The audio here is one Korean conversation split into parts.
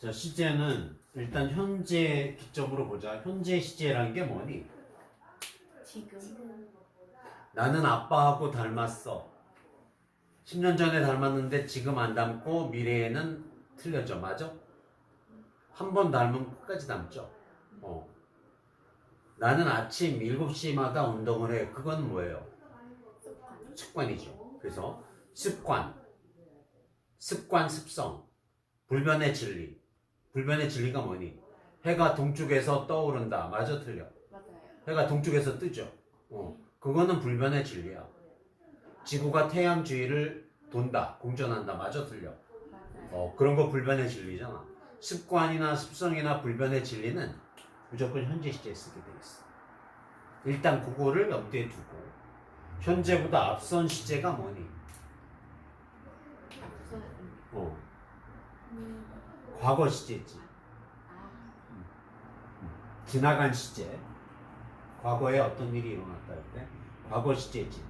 자, 시제는 일단 현재 기점으로 보자. 현재 시제라는 게 뭐니? 지금 나는 아빠하고 닮았어. 10년 전에 닮았는데 지금 안 닮고 미래에는 틀려져. 맞아? 한 번 닮으면 끝까지 닮죠. 어. 나는 아침 7시마다 운동을 해. 그건 뭐예요? 습관 습관이죠. 그래서 습관, 습관, 습성, 불변의 진리. 불변의 진리가 뭐니? 해가 동쪽에서 떠오른다. 맞아, 틀려. 해가 동쪽에서 뜨죠. 어, 그거는 불변의 진리야. 지구가 태양 주위를 돈다, 공전한다. 맞아, 틀려. 어, 그런 거 불변의 진리잖아. 습관이나 습성이나 불변의 진리는 무조건 현재 시제에 쓰게 돼 있어. 일단 그거를 염두에 두고 현재보다 앞선 시제가 뭐니? 어, 음, 과거 시제지. 아 지나간 시제. 과거에 어떤 일이 일어났다 할 때. 과거 시제지.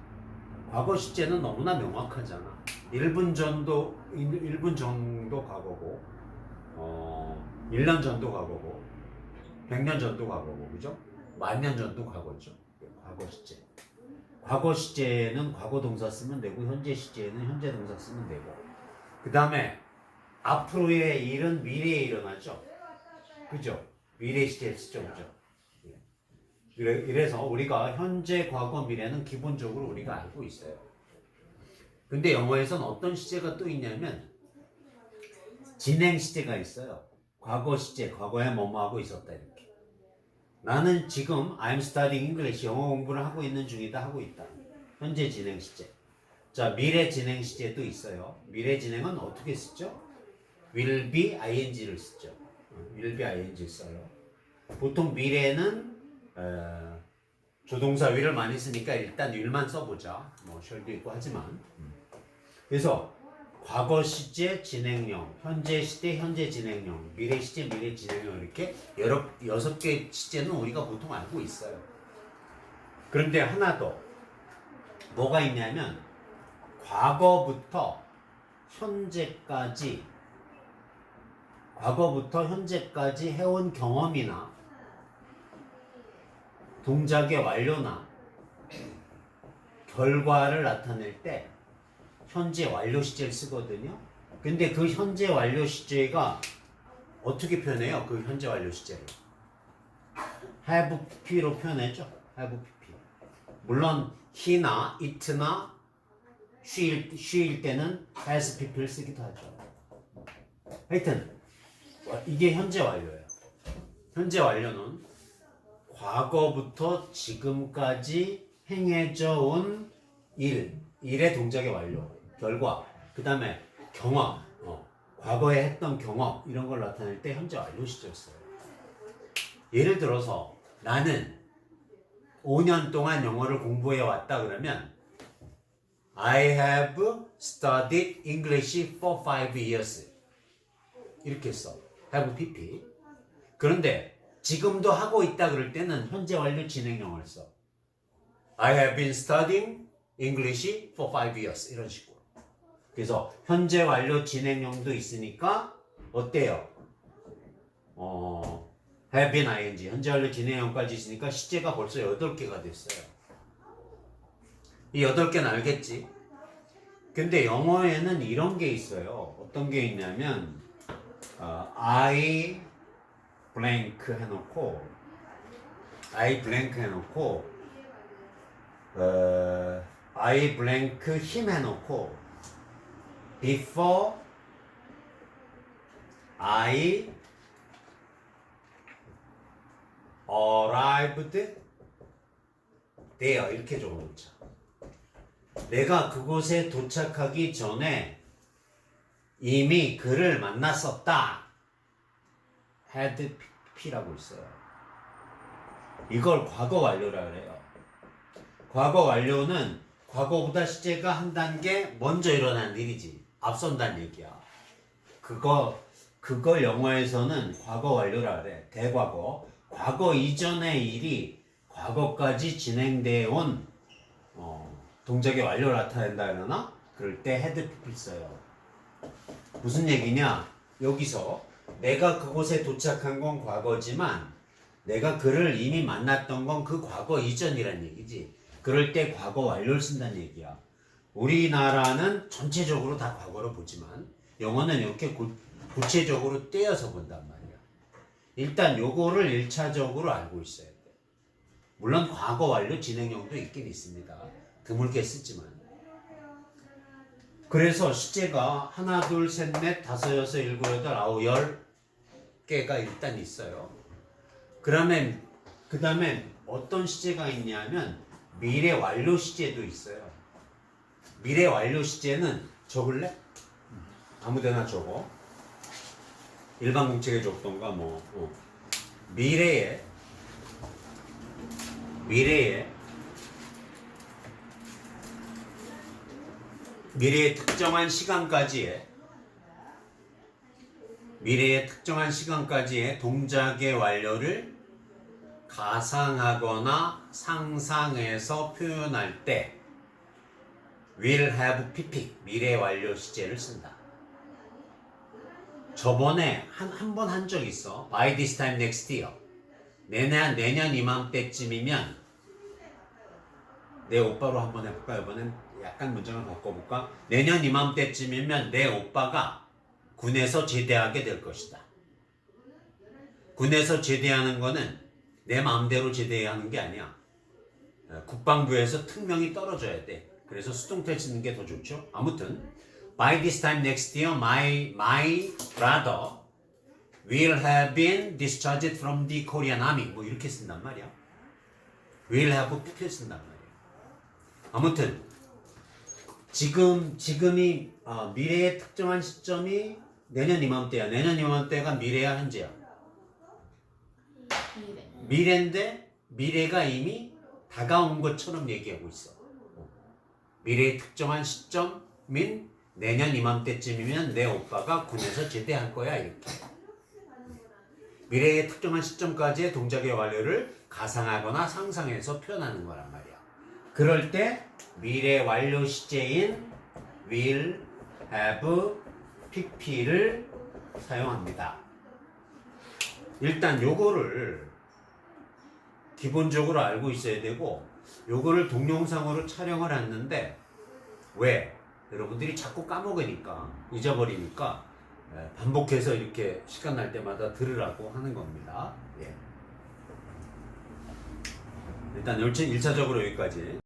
과거 시제는 너무나 명확하잖아. 1분 전도, 1분 정도 과거고, 어, 1년 전도 과거고, 100년 전도 과거고, 그죠? 만년 전도 과거죠. 과거 시제. 과거 시제는 과거 동사 쓰면 되고, 현재 시제는 현재 동사 쓰면 되고, 그 다음에 앞으로의 일은 미래에 일어나죠. 그죠? 미래? 예. 이래, 이래서 우리가 현재, 과거, 미래는 기본적으로 우리가 알고 있어요. 근데 영어에서는 어떤 시제가 또 있냐면 진행 시제가 있어요. 과거 시제, 과거에 뭐뭐 하고 있었다 이렇게. 나는 지금 I'm studying English 영어 공부를 하고 있는 중이다 하고 있다. 현재 진행 시제. 자 미래 진행 시제도 있어요. 미래 진행은 어떻게 쓰죠? Will be ing를 쓰죠. 어, will be ing 써요. 보통 미래는 어, 조동사 will을 많이 쓰니까 일단 will만 써보자. 뭐 shall도 있고 하지만. 그래서 과거 시제 진행형, 현재 시제 현재 진행형, 미래 시제 미래 진행형 이렇게 여러 여섯 개 시제는 우리가 보통 알고 있어요. 그런데 하나 더 뭐가 있냐면 과거부터 현재까지 과거부터 현재까지 해온 경험이나 동작의 완료나 결과를 나타낼 때 현재 완료 시제를 쓰거든요. 근데 그 현재 완료 시제가 어떻게 표현해요? 그 현재 완료 시제를 have pp로 표현했죠. have pp. 물론 he나 it나 she일, she일 때는 has pp를 쓰기도 하죠. 하여튼 와- 이게 현재 완료예요. 현재 완료는 과거부터 지금까지 행해져 온 일, 일의 동작의 완료, 결과, 그 다음에 경험, 어, 과거에 했던 경험 이런 걸 나타낼 때 현재 완료 시제를 써요. 예를 들어서 나는 5년 동안 영어를 공부해 왔다 그러면 I have studied English for five years 이렇게 써. Have pp. 그런데 지금도 하고 있다 그럴 때는 현재 완료 진행형을 써. I have been studying English for five years 이런 식으로. 그래서 현재 완료 진행형도 있으니까 어때요? 어, have been ing 현재 완료 진행형까지 있으니까 시제가 벌써 8개가 됐어요. 이 8개는 알겠지? 근데 영어에는 이런 게 있어요. 어떤 게 있냐면 어, I blank 해놓고 I blank 해놓고 어, I blank him 해놓고 before I arrived there 이렇게 적어놓자. 내가 그곳에 도착하기 전에 이미 그를 만났었다. pp라고 있어요. 이걸 과거 완료라 그래요. 과거 완료는 과거보다 시제가 한 단계 먼저 일어난 일이지. 앞선다는 얘기야. 그거 그걸 영어에서는 과거 완료라 그래. 대과거. 과거 이전의 일이 과거까지 진행되어 온 어, 동작의 완료를 나타낸다 그러나 그럴 때 pp 써요. 무슨 얘기냐? 여기서 내가 그곳에 도착한 건 과거지만 내가 그를 이미 만났던 건 그 과거 이전이란 얘기지. 그럴 때 과거 완료를 쓴다는 얘기야. 우리나라는 전체적으로 다 과거로 보지만 영어는 이렇게 구, 구체적으로 떼어서 본단 말이야. 일단 요거를 1차적으로 알고 있어야 돼. 물론 과거 완료 진행형도 있긴 있습니다. 드물게 쓰지만. 그래서 시제가 하나, 둘, 셋, 넷, 다섯, 여섯, 일곱, 여덟, 아홉, 열 개가 일단 있어요. 그러면 그 다음에 어떤 시제가 있냐면 미래 완료 시제도 있어요. 미래 완료 시제는 적을래? 아무 데나 적어. 일반 공책에 적던가 뭐 어. 미래에 미래에 미래의 특정한 시간까지의 미래의 특정한 시간까지의 동작의 완료를 가상하거나 상상해서 표현할 때 will have pp 미래 완료 시제를 쓴다. 저번에 한 한 번 한 적 있어. by this time next year. 내년 내년 이맘때쯤이면 내 오빠로 한번 해볼까 이번엔 약간 문장을 바꿔볼까? 내년 이맘때쯤이면 내 오빠가 군에서 제대하게 될 것이다. 군에서 제대하는 거는 내 마음대로 제대하는 게 아니야. 어, 국방부에서 특명이 떨어져야 돼. 그래서 수동태 쓰는 게 더 좋죠. 아무튼 by this time next year, my my brother will have been discharged from the Korean Army. 뭐 이렇게 쓴단 말이야. will have 이렇게 쓴단 말이야. 아무튼 지금 지금이 어, 미래의 특정한 시점이 내년 이맘때야. 내년 이맘때가 미래야 현재야. 미래. 미래인데 미래가 이미 다가온 것처럼 얘기하고 있어. 어. 미래의 특정한 시점인 내년 이맘때쯤이면 내 오빠가 군에서 제대할 거야 이렇게. 미래의 특정한 시점까지의 동작의 완료를 가상하거나 상상해서 표현하는 거란 말이야. 그럴 때 미래 완료 시제인 will, have, pp를 사용합니다. 일단 요거를 기본적으로 알고 있어야 되고 요거를 동영상으로 촬영을 했는데 왜 여러분들이 자꾸 까먹으니까 잊어버리니까 예, 반복해서 이렇게 시간 날 때마다 들으라고 하는 겁니다. 예. 일단 1차적으로 여기까지